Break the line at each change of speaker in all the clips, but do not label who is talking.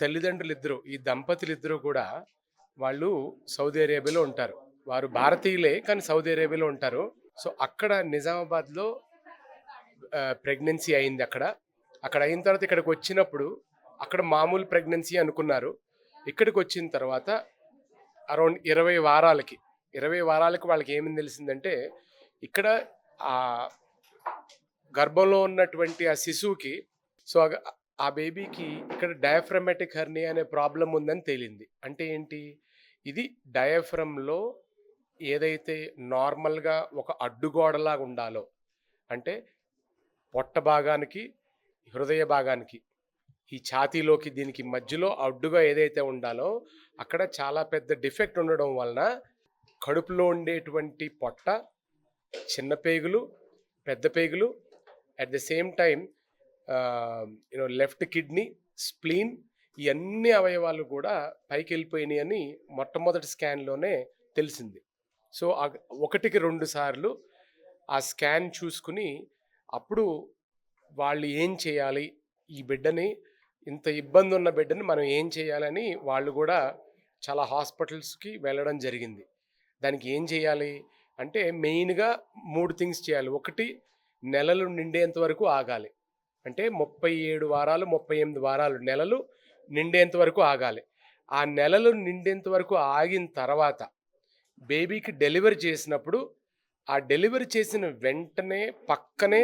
తల్లిదండ్రులు ఇద్దరు ఈ దంపతులు ఇద్దరు కూడా వాళ్ళు సౌదీ అరేబియాలో ఉంటారు. వారు భారతీయులే కానీ సౌదీ అరేబియాలో ఉంటారు. సో అక్కడ నిజామాబాద్లో ప్రెగ్నెన్సీ అయింది అక్కడ. అక్కడ అయిన తర్వాత ఇక్కడికి వచ్చినప్పుడు అక్కడ మామూలు ప్రెగ్నెన్సీ అనుకున్నారు. ఇక్కడికి వచ్చిన తర్వాత అరౌండ్ ఇరవై వారాలకి ఇరవై వారాలకి వాళ్ళకి ఏమని తెలిసిందంటే ఇక్కడ ఆ గర్భంలో ఉన్నటువంటి ఆ శిశువుకి సో ఆ- బేబీకి ఇక్కడ డయాఫ్రమాటిక్ హెర్నీ అనే ప్రాబ్లం ఉందని తేలింది. అంటే ఏంటి? ఇది డయాఫ్రమ్లో ఏదైతే నార్మల్గా ఒక అడ్డుగోడలాగా ఉండాలో అంటే పొట్ట భాగానికి హృదయ భాగానికి ఈ ఛాతీలోకి దీనికి మధ్యలో అడ్డుగా ఏదైతే ఉండాలో అక్కడ చాలా పెద్ద డిఫెక్ట్ ఉండడం వలన కడుపులో ఉండేటువంటి పొట్ట చిన్న పేగులు పెద్ద పేగులు at the same time you know left kidney spleen ఈ అన్ని అవయవాలు కూడా పైకి వెళ్ళిపోయినాయి అని మొట్టమొదటి స్కాన్లోనే తెలిసింది. సో ఒకటికి రెండు సార్లు ఆ స్కాన్ చూసుకుని అప్పుడు వాళ్ళు ఏం చేయాలి? ఈ బిడ్డని ఇంత ఇబ్బంది ఉన్న బిడ్డని మనం ఏం చేయాలని వాళ్ళు కూడా చాలా హాస్పిటల్స్కి వెళ్ళడం జరిగింది. దానికి ఏం చేయాలి? అంటే మెయిన్గా మూడు థింగ్స్ చేయాలి. ఒకటి నెలలు నిండేంత వరకు ఆగాలి. అంటే ముప్పై ఏడు వారాలు ముప్పై ఎనిమిది వారాలు నెలలు నిండేంత వరకు ఆగాలి. ఆ నెలలు నిండేంత వరకు ఆగిన తర్వాత బేబీకి డెలివరీ చేసినప్పుడు ఆ డెలివరీ చేసిన వెంటనే పక్కనే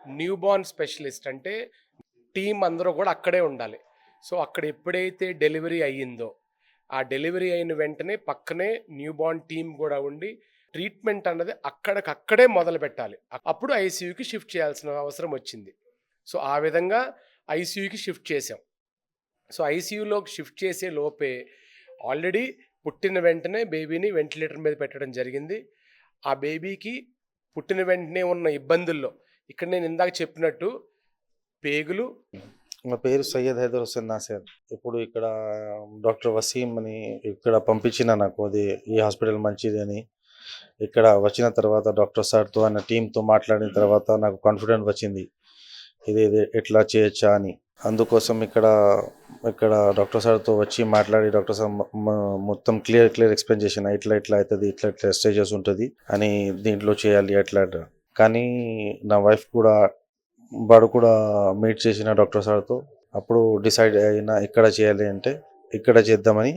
న్యూబార్న్ స్పెషలిస్ట్ అంటే టీం అందరూ కూడా అక్కడే ఉండాలి. సో అక్కడ ఎప్పుడైతే డెలివరీ అయ్యిందో ఆ డెలివరీ అయిన వెంటనే పక్కనే న్యూబార్న్ టీం కూడా ఉండి ట్రీట్మెంట్ అన్నది అక్కడికక్కడే మొదలు పెట్టాలి అప్పుడు ఐసీయూకి షిఫ్ట్ చేయాల్సిన అవసరం వచ్చింది. సో ఆ విధంగా ఐసీయూకి షిఫ్ట్ చేసాం సో ఐసీయూలోకి షిఫ్ట్ చేసే లోపే ఆల్రెడీ పుట్టిన వెంటనే బేబీని వెంటిలేటర్ మీద పెట్టడం జరిగింది. ఆ బేబీకి పుట్టిన వెంటనే ఉన్న ఇబ్బందుల్లో ఇక్కడ నేను ఇందాక చెప్పినట్టు పేగులు
నా పేరు సయ్యద్ హైదర్ హుస్సేన్ నాసర్. ఇప్పుడు ఇక్కడ డాక్టర్ వసీం అని ఇక్కడ పంపించిన నాకు అది ఈ హాస్పిటల్ మంచిది అని. ఇక్కడ వచ్చిన తర్వాత డాక్టర్ సార్తో ఆయన టీంతో మాట్లాడిన తర్వాత నాకు కాన్ఫిడెంట్ వచ్చింది. ఇది ఇది ఎట్లా చేయొచ్చా అని. అందుకోసం ఇక్కడ ఇక్కడ డాక్టర్ సార్తో వచ్చి మాట్లాడి డాక్టర్ సార్ మొత్తం క్లియర్ క్లియర్ ఎక్స్ప్లెయిన్ చేసిన ఇట్లా ఇట్లా అవుతుంది ఇట్లా ఇట్లా స్టేజెస్ ఉంటుంది అని దీంట్లో చేయాలి అట్లా కానీ నా వైఫ్ కూడా వాడు కూడా మీట్ చేసిన డాక్టర్ సార్తో అప్పుడు డిసైడ్ అయినా ఇక్కడ చేయాలి అంటే ఇక్కడ చేద్దామని